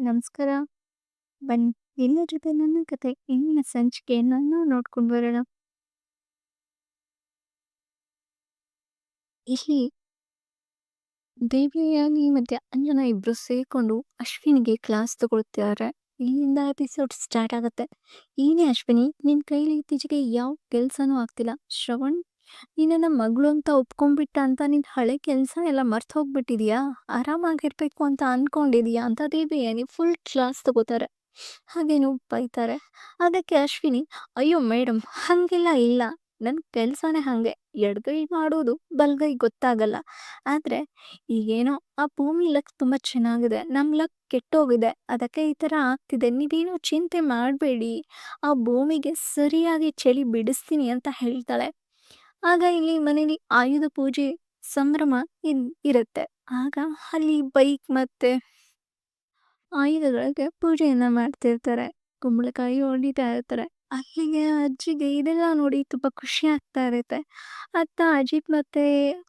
ನಮಸ್ಕಾರ. ಬನ್ನಿ ಎಲ್ಲರ ಜೊತೆ ನನ್ನ ಕತೆ ಇಂದಿನ ಸಂಚಿಕೆಯನ್ನು ನೋಡ್ಕೊಂಡು ಬರೋಣ. ಇಲ್ಲಿ ದೇವಯಾನಿ ಮತ್ತೆ ಅಂಜನ ಇಬ್ರು ಸೇರ್ಕೊಂಡು ಅಶ್ವಿನಿಗೆ ಕ್ಲಾಸ್ ತಗೊಳ್ತಿದ್ದಾರೆ. ಇಲ್ಲಿಂದ ಎಪಿಸೋಡ್ ಸ್ಟಾರ್ಟ್ ಆಗುತ್ತೆ ಏನೇ ಅಶ್ವಿನಿ, ನಿನ್ ಕೈಲಿ ಇತ್ತೀಚೆಗೆ ಯಾವ ಕೆಲ್ಸನೂ ಆಗ್ತಿಲ್ಲ. ಶ್ರವಣ್ ನೀನನ್ನ ಮಗಳು ಅಂತ ಒಪ್ಕೊಂಡ್ಬಿಟ್ಟ ಅಂತ ನಿನ್ನ ಹಳೆ ಕೆಲಸ ಎಲ್ಲ ಮರ್ತು ಹೋಗ್ಬಿಟ್ಟಿದ್ಯಾ? ಆರಾಮಾಗಿರ್ಬೇಕು ಅಂತ ಅನ್ಕೊಂಡಿದ್ಯಾ ಅಂತ ದೇವಯಾನಿ ಫುಲ್ ಕ್ಲಾಸ್ ತಗೋತಾರೆ. ಹಾಗೇನು ಬೈತಾರೆ. ಅದಕ್ಕೆ ಅಶ್ವಿನಿ, ಅಯ್ಯೋ ಮೇಡಮ್ ಹಂಗೆಲ್ಲ ಇಲ್ಲ. ನನ್ನ ಕೆಲ್ಸನೇ ಹಂಗೆ. ಎಡಗೈ ಮಾಡೋದು ಬಲ್ಗೈ ಗೊತ್ತಾಗಲ್ಲ. ಆದರೆ ಈಗೇನೋ ಆ ಭೂಮಿ ಲಕ್ ತುಂಬ ಚೆನ್ನಾಗಿದೆ. ನಮ್ಮ ಲಕ್ ಕೆಟ್ಟೋಗಿದೆ. ಅದಕ್ಕೆ ಈ ಥರ ಆಗ್ತಿದೆ. ನೀವೇನು ಚಿಂತೆ ಮಾಡಬೇಡಿ ಆ ಭೂಮಿಗೆ ಸರಿಯಾಗಿ ಚಳಿ ಬಿಡಿಸ್ತೀನಿ ಅಂತ ಹೇಳ್ತಾಳೆ. ಆಗ ಇಲ್ಲಿ ಮನೇಲಿ ಆಯುಧ ಪೂಜೆ ಸಂಭ್ರಮ ಇರುತ್ತೆ. ಆಗ ಅಲ್ಲಿ ಬೈಕ್ ಮತ್ತೆ ಆಯುಧಗಳಿಗೆ ಪೂಜೆಯನ್ನ ಮಾಡ್ತಿರ್ತಾರೆ. ಕುಂಬಳಕಾಯಿ ಹೊಡಿತಾ ಇರ್ತಾರೆ. ಅಲ್ಲಿಗೆ ಅಜ್ಜಿಗೆ ಇದೆಲ್ಲ ನೋಡಿ ತುಂಬಾ ಖುಷಿ ಆಗ್ತಾ ಇರುತ್ತೆ. ಅತ್ತ ಅಜಿತ್ ಮತ್ತೆ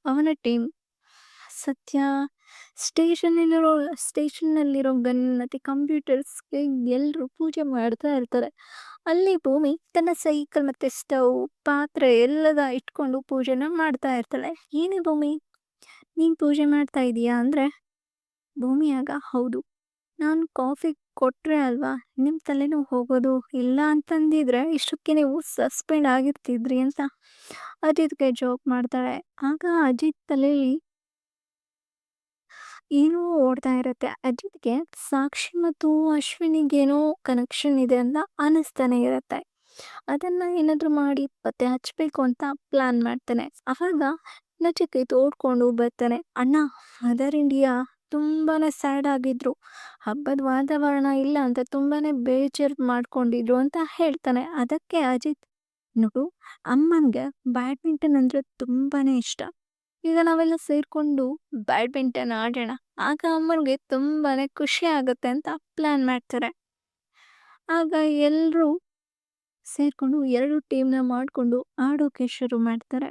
ಅವನ ಟೀಮ್ ಸತ್ಯ ಸ್ಟೇಷನ್ ಅಲ್ಲಿರೋ ಸ್ಟೇಷನ್ ನಲ್ಲಿರೋ ಗನ್ ಮತ್ತು ಕಂಪ್ಯೂಟರ್ಸ್‌ಗೆ ಎಲ್ಲರೂ ಪೂಜೆ ಮಾಡ್ತಾ ಇರ್ತಾರೆ. ಅಲ್ಲಿ ಭೂಮಿ ತನ್ನ ಸೈಕಲ್ ಮತ್ತು ಸ್ಟವ್, ಪಾತ್ರೆ ಎಲ್ಲದ ಇಟ್ಕೊಂಡು ಪೂಜೆನ ಮಾಡ್ತಾ ಇರ್ತಾಳೆ. ಏನೇ ಭೂಮಿ ನೀನು ಪೂಜೆ ಮಾಡ್ತಾ ಇದೀಯಾ ಅಂದರೆ ಭೂಮಿ ಆಗ ಹೌದು. ನಾನು ಕಾಫಿ ಕೊಟ್ಟರೆ ಅಲ್ವಾ ನಿಮ್ಮ ತಲೆನೋವು ಹೋಗೋದು. ಇಲ್ಲ ಅಂತಂದಿದ್ರೆ ಇಷ್ಟಕ್ಕೆ ನೀವು ಸಸ್ಪೆಂಡ್ ಆಗಿರ್ತಿದ್ರಿ ಅಂತ ಅಜಿತ್‌ಗೆ ಜೋಕ್ ಮಾಡ್ತಾಳೆ. ಆಗ ಅಜಿತ್ ತಲೆಯಲ್ಲಿ ಏನೋ ಓಡ್ತಾ ಇರುತ್ತೆ. ಅಜಿತ್‌ಗೆ ಸಾಕ್ಷಿ ಮತ್ತು ಅಶ್ವಿನಿಗೇನೋ ಕನೆಕ್ಷನ್ ಇದೆ ಅಂತ ಅನಿಸ್ತಾನೆ ಇರುತ್ತೆ. ಅದನ್ನ ಏನಾದರೂ ಮಾಡಿ ಪತ್ತೆ ಹಚ್ಚಬೇಕು ಅಂತ ಪ್ಲಾನ್ ಮಾಡ್ತಾನೆ. ಅವಾಗ ನಚಿಕೇತ್ ಓಡ್ಕೊಂಡು ಬರ್ತಾನೆ. ಅಣ್ಣ ಮದರ್ ಇಂಡಿಯಾ ತುಂಬಾ ಸ್ಯಾಡ್ ಆಗಿದ್ರು. ಹಬ್ಬದ ವಾತಾವರಣ ಇಲ್ಲ ಅಂತ ತುಂಬಾ ಬೇಜಾರ್ ಮಾಡ್ಕೊಂಡಿದ್ರು ಅಂತ ಹೇಳ್ತಾನೆ. ಅದಕ್ಕೆ ಅಜಿತ್, ನೋಡು, ಅಮ್ಮನಿಗೆ ಬ್ಯಾಡ್ಮಿಂಟನ್ ಅಂದರೆ ತುಂಬಾ ಇಷ್ಟ. ಈಗ ನಾವೆಲ್ಲ ಸೇರಿಕೊಂಡು ಬ್ಯಾಡ್ಮಿಂಟನ್ ಆಡೋಣ. ಆಗ ಅಮ್ಮನಿಗೆ ತುಂಬಾ ಖುಷಿ ಆಗುತ್ತೆ ಅಂತ ಪ್ಲ್ಯಾನ್ ಮಾಡ್ತಾರೆ. ಆಗ ಎಲ್ಲರೂ ಸೇರಿಕೊಂಡು ಎರಡು ಟೀಮ್‌ನ ಮಾಡಿಕೊಂಡು ಆಡೋಕೆ ಶುರು ಮಾಡ್ತಾರೆ.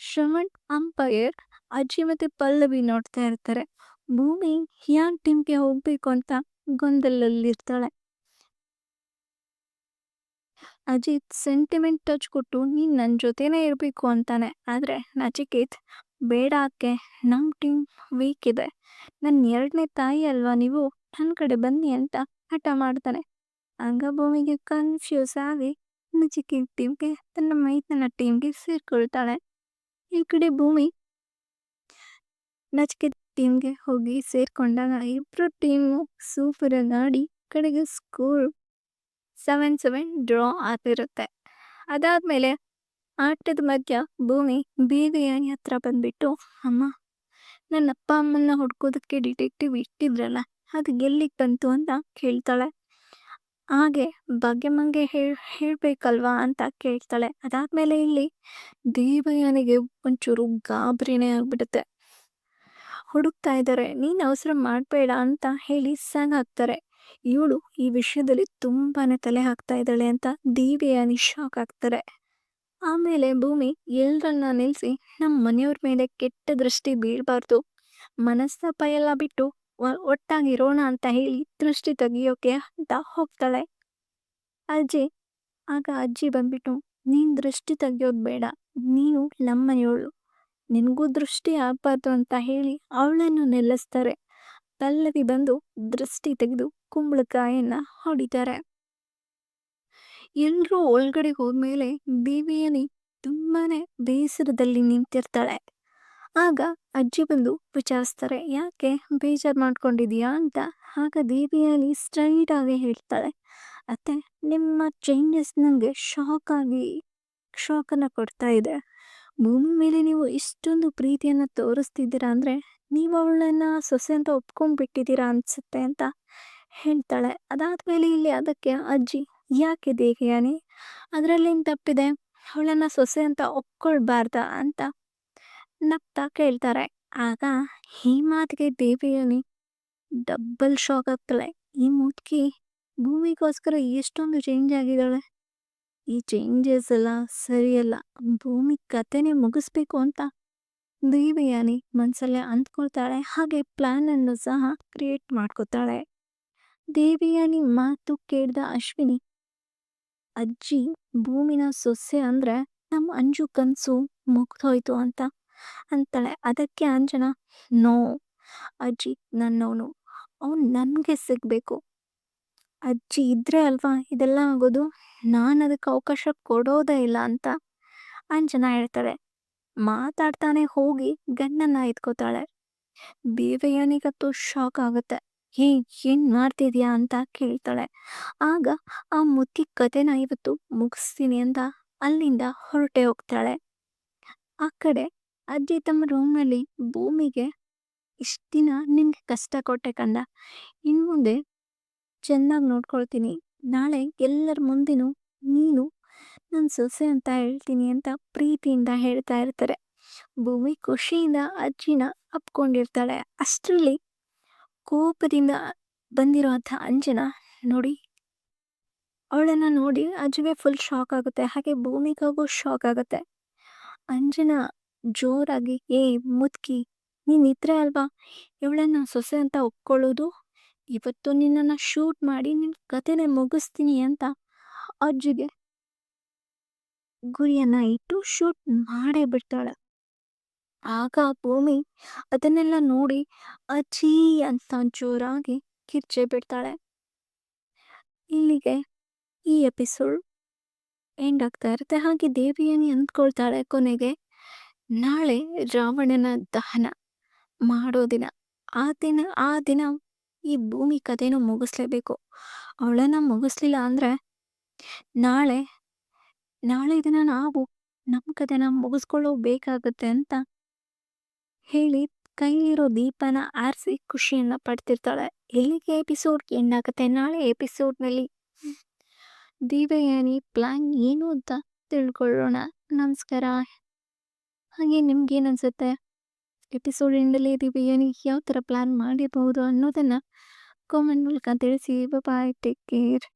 ಶ್ರವಣ್, ಅಂಪೈರ್, ಅಜ್ಜಿ ಮತ್ತು ಪಲ್ಲವಿ ನೋಡ್ತಾ ಇರ್ತಾರೆ. ಭೂಮಿ ಯಾವ ಟೀಮ್‌ಗೆ ಹೋಗಬೇಕು ಅಂತ ಗೊಂದಲದಲ್ಲಿರ್ತಾಳೆ. ಅಜಿತ್ ಸೆಂಟಿಮೆಂಟ್ ಟಚ್ ಕೊಟ್ಟು ನೀನು ನನ್ನ ಜೊತೆನೇ ಇರಬೇಕು ಅಂತಾನೆ. ಆದರೆ ನಚಿಕೇತ್, ಬೇಡ ಅಕ್ಕೆ ನಮ್ಮ ಟೀಮ್ ವೀಕ್ ಇದೆ. ನನ್ನ ಎರಡನೇ ತಾಯಿ ಅಲ್ವಾ ನೀವು ನನ್ನ ಕಡೆ ಬನ್ನಿ ಅಂತ ಹಠ ಮಾಡ್ತಾನೆ. ಹಂಗ ಭೂಮಿಗೆ ಕನ್ಫ್ಯೂಸ್ ಆಗಿ ನಚಿಕೇತ್ ಟೀಮ್‌ಗೆ ತನ್ನ ಮೈತನ ಟೀಮ್‌ಗೆ ಸೇರ್ಕೊಳ್ತಾಳೆ. ಈ ಕಡೆ ಭೂಮಿ ನಚಿಕೇತ್ ಟೀಮ್‌ಗೆ ಹೋಗಿ ಸೇರಿಕೊಂಡಾಗ ಇಬ್ಬರು ಟೀಮು ಸೂಪರಾಗಿ ಆಡಿ ಕಡೆಗೆ ಸ್ಕೋರ್ ಸೆವೆನ್ ಸೆವೆನ್ ಡ್ರಾ ಆಗಿರುತ್ತೆ. ಅದಾದ್ಮೇಲೆ ಆಟದ ಮಧ್ಯ ಭೂಮಿ ಬೀದಿಯಾನಿ ಹತ್ರ ಬಂದ್ಬಿಟ್ಟು, ಅಮ್ಮ ನನ್ನ ಅಪ್ಪ ಅಮ್ಮನ್ನ ಹುಡ್ಕೋದಕ್ಕೆ ಡಿಟೆಕ್ಟಿವ್ ಇಟ್ಟಿದ್ರಲ್ಲ, ಅದು ಎಲ್ಲಿಗೆ ಬಂತು ಅಂತ ಕೇಳ್ತಾಳೆ. ಹಾಗೆ ಭಾಗ್ಯಮ್ಮಂಗೆ ಹೇಳಿ ಹೇಳಬೇಕಲ್ವಾ ಅಂತ ಕೇಳ್ತಾಳೆ. ಅದಾದಮೇಲೆ ಇಲ್ಲಿ ದೇವಯಾನಿಗೆ ಒಂಚೂರು ಗಾಬರಿನೇ ಆಗ್ಬಿಡುತ್ತೆ. ಹುಡುಕ್ತಾ ಇದ್ದಾರೆ. ನೀನು ಅವಸರ ಮಾಡಬೇಡ ಅಂತ ಹೇಳಿ ಸಾಗಾಕ್ತಾರೆ. ಇವಳು ಈ ವಿಷಯದಲ್ಲಿ ತುಂಬಾನೇ ತಲೆ ಹಾಕ್ತಾ ಇದ್ದಾಳೆ ಅಂತ ದೀವಿಯ ಶಾಕ್ ಆಗ್ತಾರೆ. ಆಮೇಲೆ ಭೂಮಿ ಎಲ್ರನ್ನ ನಿಲ್ಲಿಸಿ ನಮ್ಮ ಮನೆಯವ್ರ ಮೇಲೆ ಕೆಟ್ಟ ದೃಷ್ಟಿ ಬೀಳಬಾರ್ದು ಮನಸ್ತಾಪ ಎಲ್ಲ ಬಿಟ್ಟು ಒಟ್ಟಾಗಿರೋಣ ಅಂತ ಹೇಳಿ ದೃಷ್ಟಿ ತೆಗಿಯೋಕೆ ಅಂತ ಹೋಗ್ತಾಳೆ. ಅಜ್ಜಿ, ಆಗ ಅಜ್ಜಿ ಬಂದ್ಬಿಟ್ಟು, ನೀನ್ ದೃಷ್ಟಿ ತೆಗಿಯೋದು ಬೇಡ. ನೀನು ನಮ್ಮನೆಯವಳು ನಿನ್ಗೂ ದೃಷ್ಟಿ ಆಗ್ಬಾರ್ದು ಅಂತ ಹೇಳಿ ಅವಳನ್ನು ನಿಲ್ಲಿಸ್ತಾರೆ. ಪಲ್ಲವಿ ಬಂದು ದೃಷ್ಟಿ ತೆಗೆದು ಕುಂಬಳಕಾಯನ್ನ ಹೊಡಿತಾರೆ. ಎಲ್ರೂ ಒಳಗಡೆ ಹೋದ್ಮೇಲೆ ದೇವಿಯಲ್ಲಿ ತುಂಬಾನೇ ಬೇಸರದಲ್ಲಿ ನಿಂತಿರ್ತಾಳೆ. ಆಗ ಅಜ್ಜಿ ಬಂದು ವಿಚಾರಿಸ್ತಾರೆ. ಯಾಕೆ ಬೇಜಾರ್ ಮಾಡ್ಕೊಂಡಿದೀಯಾ ಅಂತ. ಆಗ ದೇವಿಯಲ್ಲಿ ಸ್ಟ್ರೈಟ್ ಆಗಿ ಹೇಳ್ತಾಳೆ. ಅತ್ತೆ, ನಿಮ್ಮ ಚೇಂಜಸ್ ನನಗೆ ಶಾಕ್ ಆಗಿ ಶಾಕನ್ನು ಕೊಡ್ತಾ ಇದೆ. ಭೂಮಿ ಮೇಲೆ ನೀವು ಇಷ್ಟೊಂದು ಪ್ರೀತಿಯನ್ನು ತೋರಿಸ್ತಿದ್ದೀರಾ ಅಂದರೆ ನೀವು ಅವಳನ್ನ ಸೊಸೆ ಅಂತ ಒಪ್ಕೊಂಡ್ಬಿಟ್ಟಿದ್ದೀರಾ ಅನಿಸುತ್ತೆ ಅಂತ ಹೇಳ್ತಾಳೆ. ಅದಾದ್ಮೇಲೆ ಇಲ್ಲಿ ಅದಕ್ಕೆ ಅಜ್ಜಿ, ಯಾಕೆ ದೇಹಯಾನಿ ಅದರಲ್ಲೇನು ತಪ್ಪಿದೆ. ಅವಳನ್ನ ಸೊಸೆ ಅಂತ ಒಪ್ಕೊಳ್ಬಾರ್ದ ಅಂತ ನಗ್ತಾ ಕೇಳ್ತಾರೆ. ಆಗ ಈ ಮಾತಿಗೆ ದೇವಯಾನಿ ಡಬ್ಬಲ್ ಶಾಕ್ ಆಗ್ತಾಳೆ. ಈ ಮುದುಕಿ ಭೂಮಿಗೋಸ್ಕರ ಎಷ್ಟೊಂದು ಚೇಂಜ್ ಆಗಿದ್ದಾಳೆ. ಈ ಚೇಂಜಸ್ ಎಲ್ಲ ಸರಿಯಲ್ಲ. ಭೂಮಿ ಕತೆನೇ ಮುಗಿಸ್ಬೇಕು ಅಂತ ದೇವಯಾನಿ ಮನ್ಸಲ್ಲೇ ಅಂದ್ಕೊಳ್ತಾಳೆ. ಹಾಗೆ ಪ್ಲಾನ್ ಅನ್ನು ಸಹ ಕ್ರಿಯೇಟ್ ಮಾಡ್ಕೋತಾಳೆ ದೇವಯಾನಿ ಮಾತು ಕೇಳಿದ ಅಶ್ವಿನಿ, ಅಜ್ಜಿ, ಭೂಮಿನ ಸೊಸೆ ಅಂದ್ರೆ ನಮ್ಮ ಅಂಜು ಕನಸು ಮುಗ್ದೋಯ್ತು ಅಂತ ಅಂತಾಳೆ ಅದಕ್ಕೆ ಅಂಜನ, ನೋ, ಅಜ್ಜಿ ನನ್ನವನು ಅವನು ನನಗೆ ಸಿಗ್ಬೇಕು ಅಜ್ಜಿ ಇದ್ರೆ ಅಲ್ವಾ ಇದೆಲ್ಲ ಆಗೋದು? ನಾನು ಅದಕ್ಕೆ ಅವಕಾಶ ಕೊಡೋದೇ ಇಲ್ಲ ಅಂತ ಅಂಜನ ಹೇಳ್ತಾರೆ. ಮಾತಾಡ್ತಾನೆ ಹೋಗಿ ಗಂಡನ್ನ ಎತ್ಕೋತಾಳೆ. ದೇವಯಾನಿಗಂತೂ ಶಾಕ್ ಆಗುತ್ತೆ. ಹೇ, ಏನ್ ಮಾಡ್ತಿದ್ಯಾ ಅಂತ ಕೇಳ್ತಾಳೆ. ಆಗ ಆ ಮುತ್ತಿ ಕತೆನ ಇವತ್ತು ಮುಗಿಸ್ತೀನಿ ಅಂತ ಅಲ್ಲಿಂದ ಹೊರಟೆ ಹೋಗ್ತಾಳೆ. ಆ ಕಡೆ ಅಜ್ಜಿ ತಮ್ಮ ರೂಮ್ನಲ್ಲಿ ಭೂಮಿಗೆ ಇಷ್ಟು ದಿನ ನಿಮಗೆ ಕಷ್ಟ ಕೊಟ್ಟೆ ಕಂದ. ಇನ್ ಮುಂದೆ ಚೆನ್ನಾಗಿ ನೋಡ್ಕೊಳ್ತೀನಿ. ನಾಳೆ ಎಲ್ಲರ ಮುಂದೆನೂ ನೀನು ನನ್ನ ಸೊಸೆ ಅಂತ ಹೇಳ್ತೀನಿ ಅಂತ ಪ್ರೀತಿಯಿಂದ ಹೇಳ್ತಾ ಇರ್ತಾರೆ. ಭೂಮಿ ಖುಷಿಯಿಂದ ಅಜ್ಜಿನ ಅಪ್ಕೊಂಡಿರ್ತಾಳೆ. ಅಷ್ಟರಲ್ಲಿ ಕೋಪದಿಂದ ಬಂದಿರುವಂಥ ಅಂಜನ ನೋಡಿ, ಅವಳನ್ನು ನೋಡಿ ಅಜ್ಜಿಗೆ ಫುಲ್ ಶಾಕ್ ಆಗುತ್ತೆ. ಹಾಗೆ ಭೂಮಿಗಾಗೂ ಶಾಕ್ ಆಗುತ್ತೆ. ಅಂಜನ ಜೋರಾಗಿ ಏ ಮುದುಕಿ ನೀನು ಇದ್ರೆ ಅಲ್ವಾ? ಇವಳನ್ನು ಸೊಸೆ ಅಂತ ಒಪ್ಕೊಳ್ಳೋದು? ಇವತ್ತು ನಿನ್ನನ್ನು ಶೂಟ್ ಮಾಡಿ ನಿನ್ನ ಕತೆನೆ ಮುಗಿಸ್ತೀನಿ ಅಂತ ಅಜ್ಜಿಗೆ ಗುರಿಯನ್ನ ಇಟ್ಟು ಶೂಟ್ ಮಾಡೇ ಬಿಡ್ತಾಳೆ. ಆಗ ಭೂಮಿ ಅದನ್ನೆಲ್ಲ ನೋಡಿ ಅಜ್ಜಿ ಅಂತ ಜೋರಾಗಿ ಕಿರ್ಚೆ ಬಿಡ್ತಾಳೆ. ಇಲ್ಲಿಗೆ ಈ ಎಪಿಸೋಡ್ ಎಂಡ್ ಆಗ್ತಾ ಇರುತ್ತೆ. ಹಾಗೆ ದೇವಿಯನ್ನು ಅಂದ್ಕೊಳ್ತಾಳೆ ಕೊನೆಗೆ, ನಾಳೆ ರಾವಣನ ದಹನ ಮಾಡೋ ದಿನ. ಆ ದಿನ ಆ ದಿನ ಈ ಭೂಮಿ ಕಥೆನೂ ಮುಗಿಸ್ಲೇಬೇಕು. ಅವಳನ್ನ ಮುಗಿಸ್ಲಿಲ್ಲ ಅಂದರೆ ನಾಳೆ ನಾಳೆ ಇದನ್ನ ನಾವು ನಮ್ಮ ಕಥೆನ ಮುಗಿಸ್ಕೊಳ್ಳೋ ಬೇಕಾಗುತ್ತೆ ಅಂತ ಹೇಳಿ ಕೈಲಿರೋ ದೀಪನ ಆರಿಸಿ ಖುಷಿಯನ್ನ ಪಡ್ತಿರ್ತಾಳೆ. ಎಲ್ಲಿಗೆ ಎಪಿಸೋಡ್ ಎಣ್ಣಾಗುತ್ತೆ ನಾಳೆ ಎಪಿಸೋಡ್ನಲ್ಲಿ ದೇವಯಾನಿ ಪ್ಲ್ಯಾನ್ ಏನು ಅಂತ ತಿಳ್ಕೊಳ್ಳೋಣ. ನಮಸ್ಕಾರ. ಹಾಗೆ ನಿಮ್ಗೇನು ಅನ್ಸುತ್ತೆ? ಎಪಿಸೋಡ್ ಎಂಡಲ್ಲಿ ದೇವಯಾನಿ ಯಾವ ಥರ ಪ್ಲ್ಯಾನ್ ಮಾಡಿರಬಹುದು ಅನ್ನೋದನ್ನು ಕಾಮೆಂಟ್ ಮೂಲಕ ತಿಳಿಸಿ. Bye take care